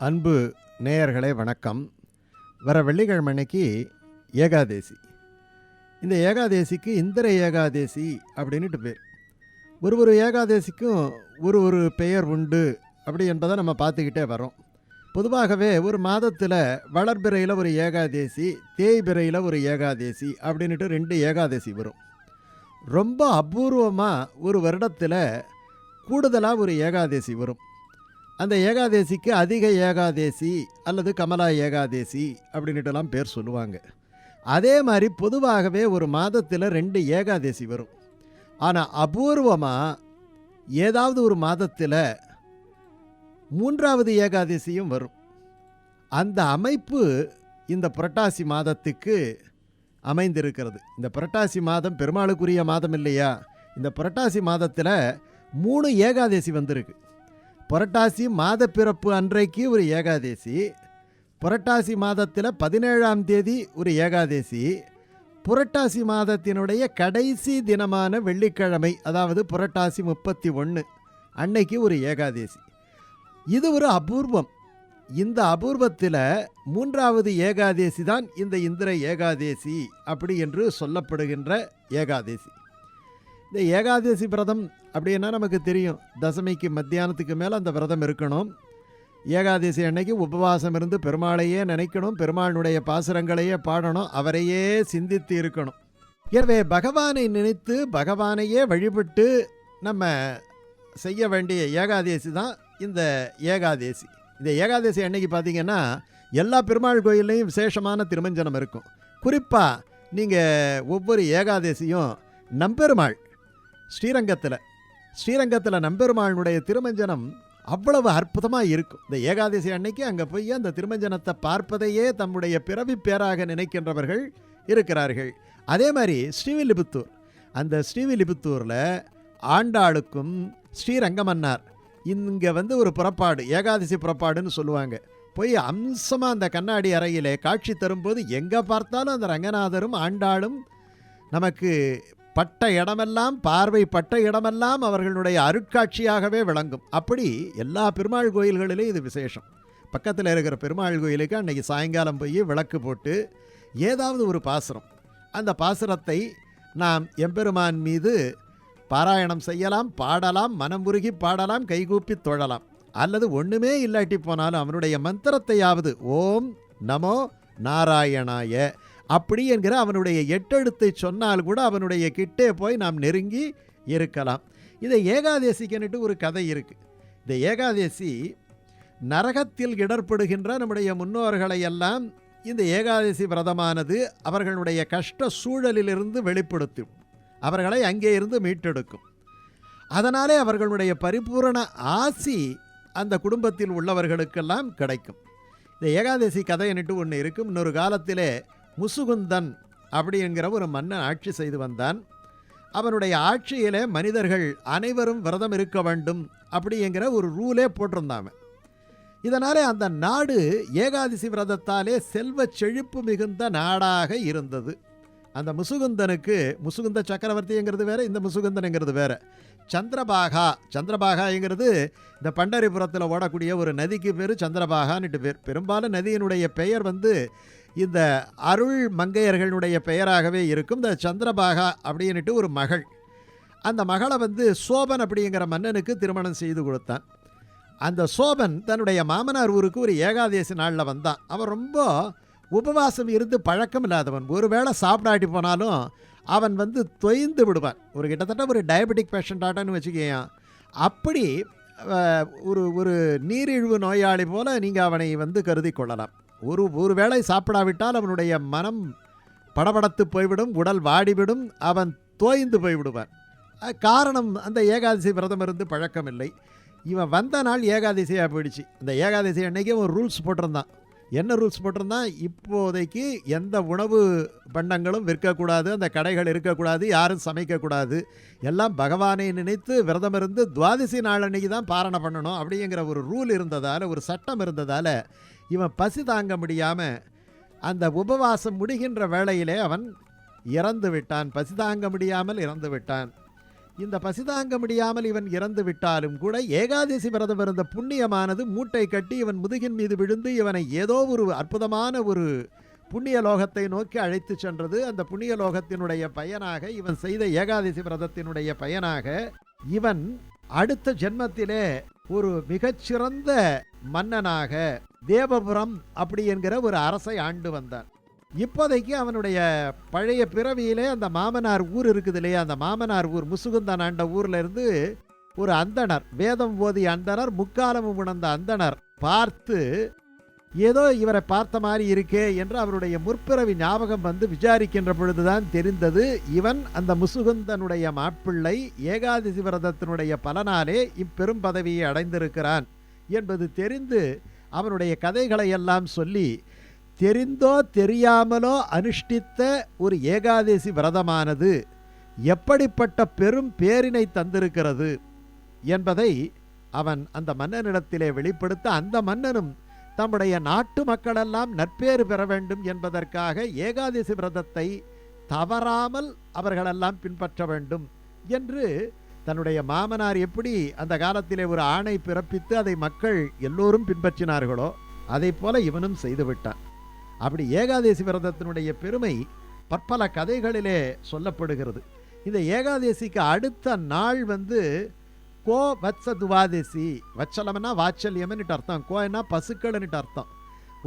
அன்பு நேயர்களே வணக்கம். வர வெள்ளிக்கிழமை அன்னைக்கு ஏகாதேசி. இந்த ஏகாதேசிக்கு இந்திர ஏகாதேசி அப்படின்ட்டு பேர். ஒரு ஒரு ஏகாதேசிக்கும் ஒரு ஒரு பெயர் உண்டு அப்படி என்பதை நம்ம பார்த்துக்கிட்டே வரோம் பொதுவாகவே ஒரு மாதத்தில் வளர்பிறையில் ஒரு ஏகாதேசி தேய்பிறையில் ஒரு ஏகாதேசி அப்படின்ட்டு ரெண்டு ஏகாதேசி வரும். ரொம்ப அபூர்வமாக ஒரு வருடத்தில் கூடுதலாக ஒரு ஏகாதேசி வரும். அந்த ஏகாதேசிக்கு அதிக ஏகாதேசி அல்லது கமலா ஏகாதேசி அப்படின்ட்டுலாம் பேர் சொல்லுவாங்க. அதே மாதிரி பொதுவாகவே ஒரு மாதத்தில் ரெண்டு ஏகாதேசி வரும். ஆனால் அபூர்வமாக ஏதாவது ஒரு மாதத்தில் மூன்றாவது ஏகாதசியும் வரும். அந்த அமைப்பு இந்த புரட்டாசி மாதத்துக்கு அமைந்திருக்கிறது. இந்த புரட்டாசி மாதம் பெருமாளுக்குரிய மாதம் இல்லையா? இந்த புரட்டாசி மாதத்தில் மூணு ஏகாதசி வந்திருக்கு. புரட்டாசி மாத பிறப்பு அன்றைக்கு ஒரு ஏகாதேசி புரட்டாசி மாதத்தில் பதினேழாம் தேதி ஒரு ஏகாதேசி புரட்டாசி மாதத்தினுடைய கடைசி தினமான வெள்ளிக்கிழமை அதாவது புரட்டாசி முப்பத்தி ஒன்று அன்னைக்கு ஒரு ஏகாதேசி. இது ஒரு அபூர்வம். இந்த அபூர்வத்தில் மூன்றாவது ஏகாதேசி தான் இந்த இந்திர ஏகாதேசி அப்படி என்று சொல்லப்படுகின்ற ஏகாதேசி. இந்த ஏகாதசி விரதம் அப்படின்னா நமக்கு தெரியும். தசமிக்கு மத்தியானத்துக்கு மேலே அந்த விரதம் இருக்கணும். ஏகாதசி அன்னைக்கு உபவாசம் இருந்து பெருமாளையே நினைக்கணும். பெருமாளுடைய பாசுரங்களையே பாடணும். அவரையே சிந்தித்து இருக்கணும். எனவே பகவானை நினைத்து பகவானையே வழிபட்டு நம்ம செய்ய வேண்டிய ஏகாதேசி தான் இந்த ஏகாதேசி. இந்த ஏகாதசி அன்னைக்கு பார்த்தீங்கன்னா எல்லா பெருமாள் கோயில்லையும் விசேஷமான திருமஞ்சனம் இருக்கும். குறிப்பாக நீங்கள் ஒவ்வொரு ஏகாதசியும் நம்பெருமாள் ஸ்ரீரங்கத்தில் ஸ்ரீரங்கத்தில் நம்பெருமானுடைய திருமஞ்சனம் அவ்வளவு அற்புதமாக இருக்கும். இந்த ஏகாதசி அன்னைக்கு அங்கே போய் அந்த திருமஞ்சனத்தை பார்ப்பதையே தம்முடைய பிறவி பேராக நினைக்கின்றவர்கள் இருக்கிறார்கள். அதே மாதிரி ஸ்ரீவில்லிபுத்தூர் அந்த ஸ்ரீவில்லிபுத்தூரில் ஆண்டாளுக்கும் ஸ்ரீரங்கமன்னார் இங்கே வந்து ஒரு புறப்பாடு ஏகாதசி புறப்பாடுன்னு சொல்லுவாங்க. போய் அம்சமாக அந்த கண்ணாடி அறையிலே காட்சி தரும்போது எங்கே பார்த்தாலும் அந்த ரங்கநாதரும் ஆண்டாளும் நமக்கு பட்ட இடமெல்லாம் பார்வை பட்ட இடமெல்லாம் அவர்களுடைய அருட்காட்சியாகவே விளங்கும். அப்படி எல்லா பெருமாள் கோயில்களிலும் இது விசேஷம். பக்கத்தில் இருக்கிற பெருமாள் கோயிலுக்கு அன்றைக்கி சாயங்காலம் போய் விளக்கு போட்டு ஏதாவது ஒரு பாசுரம். அந்த பாசுரத்தை நாம் எம்பெருமான் மீது பாராயணம் செய்யலாம் பாடலாம் மனம் உருகி பாடலாம் கைகூப்பி தொழலாம். அல்லது ஒன்றுமே இல்லாட்டி போனாலும் அவனுடைய மந்திரத்தையாவது ஓம் நமோ நாராயணாய அப்படி என்கிற அவனுடைய எட்டெழுத்தை சொன்னால் கூட அவனுடைய கிட்டே போய் நாம் நெருங்கி இருக்கலாம். இதை ஏகாதேசிக்குன்னுட்டு ஒரு கதை இருக்குது இந்த ஏகாதேசி நரகத்தில் இடர்படுகின்ற நம்முடைய முன்னோர்களை எல்லாம் இந்த ஏகாதசி விரதமானது அவர்களுடைய கஷ்ட சூழலிலிருந்து வெளிப்படுத்தும். அவர்களை அங்கே இருந்து மீட்டெடுக்கும். அதனாலே அவர்களுடைய பரிபூரண ஆசி அந்த குடும்பத்தில் உள்ளவர்களுக்கெல்லாம் கிடைக்கும். இந்த ஏகாதசி கதைன்னுட்டு ஒன்று இருக்கும் இன்னொரு காலத்திலே முசுகுந்தன் அப்படிங்கிற ஒரு மன்னன் ஆட்சி செய்து வந்தான். அவனுடைய ஆட்சியிலே மனிதர்கள் அனைவரும் விரதம் இருக்க வேண்டும் அப்படிங்கிற ஒரு ரூலே போட்டிருந்தாங்க இதனாலே அந்த நாடு ஏகாதசி விரதத்தாலே செல்வ செழிப்பு மிகுந்த நாடாக இருந்தது. அந்த முசுகுந்தனுக்கு முசுகுந்த சக்கரவர்த்திங்கிறது வேற இந்த முசுகுந்தனுங்கிறது வேற. சந்திரபாகா சந்திரபாகாங்கிறது இந்த பண்டரிபுரத்தில் ஓடக்கூடிய ஒரு நதிக்கு பேர் சந்திரபாகான்னுட்டு பேர். பெரும்பாலும் நதியினுடைய பெயர் வந்து இந்த அருள் மங்கையர்களுடைய பெயராகவே இருக்கும். இந்த சந்திரபாகா அப்படின்னுட்டு ஒரு மகள். அந்த மகளை வந்து சோபன் அப்படிங்கிற மன்னனுக்கு திருமணம் செய்து கொடுத்தான். அந்த சோபன் தன்னுடைய மாமனார் ஊருக்கு ஒரு ஏகாதேசி நாளில் வந்தான். அவன் ரொம்ப உபவாசம் இருந்து பழக்கம் இல்லாதவன். ஒருவேளை சாப்பிடாட்டி போனாலும் அவன் வந்து தொய்ந்து விடுவான். ஒரு கிட்டத்தட்ட ஒரு டயபெட்டிக் பேஷண்ட்டாட்டான்னு வச்சுக்கேன் அப்படி ஒரு ஒரு நீரிழிவு நோயாளி போல் நீங்கள் அவனை வந்து கருதி கொள்ளலாம். ஒரு ஒரு வேளை சாப்பிடாவிட்டால் அவனுடைய மனம் படபடத்து போய்விடும் உடல் வாடிவிடும் அவன் தோய்ந்து போய்விடுவான். காரணம் அந்த ஏகாதசி விரதம் இருந்து பழக்கம் இல்லை இவன் வந்த நாள் ஏகாதசியாக போயிடுச்சு. இந்த ஏகாதசி அன்னைக்கு ஒரு ரூல்ஸ் போட்டிருந்தான். என்ன ரூல்ஸ் போட்டிருந்தான் இப்போதைக்கு எந்த உணவு பண்டங்களும் விற்கக்கூடாது அந்த கடைகள் இருக்கக்கூடாது யாரும் சமைக்கக்கூடாது. எல்லாம் பகவானை நினைத்து விரதம் இருந்து துவாதசி நாள் அன்னைக்கு தான் பாரணை பண்ணணும் அப்படிங்கிற ஒரு ரூல் இருந்ததால் ஒரு சட்டம் இருந்ததால் இவன் பசி தாங்க முடியாமல் அந்த உபவாசம் முடிகின்ற வேளையிலே அவன் இறந்து விட்டான். பசி தாங்க முடியாமல் இறந்து விட்டான். இந்த பசிதாங்க முடியாமல் இவன் இறந்து விட்டாலும் கூட ஏகாதசி விரதம் இருந்த புண்ணியமானது மூட்டை கட்டி இவன் முதுகின் மீது விழுந்து இவனை ஏதோ ஒரு அற்புதமான ஒரு புண்ணிய லோகத்தை நோக்கி அழைத்து சென்றது. அந்த புண்ணிய லோகத்தினுடைய பயனாக இவன் செய்த ஏகாதசி விரதத்தினுடைய பயனாக இவன் அடுத்த ஜென்மத்திலே ஒரு மிகச்சிறந்த மன்னனாக தேவபுரம் அப்படி என்கிற ஒரு அரசை ஆண்டு வந்தான். இப்போதைக்கு அவனுடைய பழைய பிறவியிலே அந்த மாமனார் ஊர் இருக்குது இல்லையா? அந்த மாமனார் ஊர் முசுகுந்தன் ஆண்ட ஊர்ல இருந்து ஒரு அந்தணர் வேதம் ஓதி அந்தணர் முக்காலமும் உணர்ந்த அந்தணர் பார்த்து ஏதோ இவரை பார்த்த மாதிரி இருக்கே என்று அவருடைய முற்பிறவி ஞாபகம் வந்து விசாரிக்கின்ற பொழுதுதான் தெரிந்தது. இவன் அந்த முசுகுந்தனுடைய மாப்பிள்ளை ஏகாதசி விரதத்தினுடைய பலனாலே இப்பெரும் பதவியை அடைந்திருக்கிறான் என்பது தெரிந்து அவனுடைய கதைகளை எல்லாம் சொல்லி தெரிந்தோ தெரியாமலோ அனுஷ்டித்த ஒரு ஏகாதசி விரதமானது எப்படிப்பட்ட பெரும் பேரினை தந்திருக்கிறது என்பதை அவன் அந்த மன்னனிடத்திலே வெளிப்படுத்த அந்த மன்னனும் தம்முடைய நாட்டு மக்களெல்லாம் நற்பேறு பெற வேண்டும் என்பதற்காக ஏகாதசி விரதத்தை தவறாமல் அவர்களெல்லாம் பின்பற்ற வேண்டும் என்று தன்னுடைய மாமனார் எப்படி அந்த காலத்திலே ஒரு ஆணை பிறப்பித்து அதை மக்கள் எல்லோரும் பின்பற்றினார்களோ அதை போல இவனும் செய்துவிட்டான் அப்படி ஏகாதசி விரதத்தினுடைய பெருமை பற்பல கதைகளிலே சொல்லப்படுகிறது. இந்த ஏகாதசிக்கு அடுத்த நாள் வந்து கோ வத்ச துவாதசி வச்சலம்னா வாச்சல்யம்னுட்டு அர்த்தம். கோன்னா பசுக்கள்னுட்டு அர்த்தம்.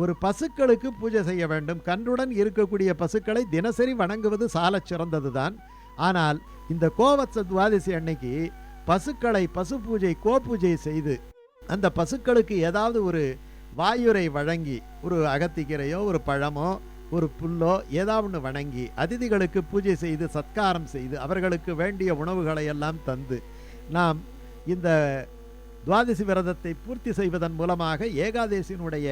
ஒரு பசுக்களுக்கு பூஜை செய்ய வேண்டும். கன்றுடன் இருக்கக்கூடிய பசுக்களை தினசரி வணங்குவது சாலச் சிறந்ததுதான். ஆனால் இந்த கோவத்ச துவாதசி அன்னைக்கு பசுக்களை பசு பூஜை கோ பூஜை செய்து அந்த பசுக்களுக்கு ஏதாவது ஒரு வாயுரை வழங்கி ஒரு அகத்திக்கீரையோ ஒரு பழமோ ஒரு புல்லோ ஏதாவது ஒன்று வணங்கி அதிதிகளுக்கு பூஜை செய்து சத்காரம் செய்து அவர்களுக்கு வேண்டிய உணவுகளை எல்லாம் தந்து நாம் இந்த துவாதசி விரதத்தை பூர்த்தி செய்வதன் மூலமாக ஏகாதசியினுடைய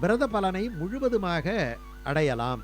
விரத பலனை முழுவதுமாக அடையலாம்.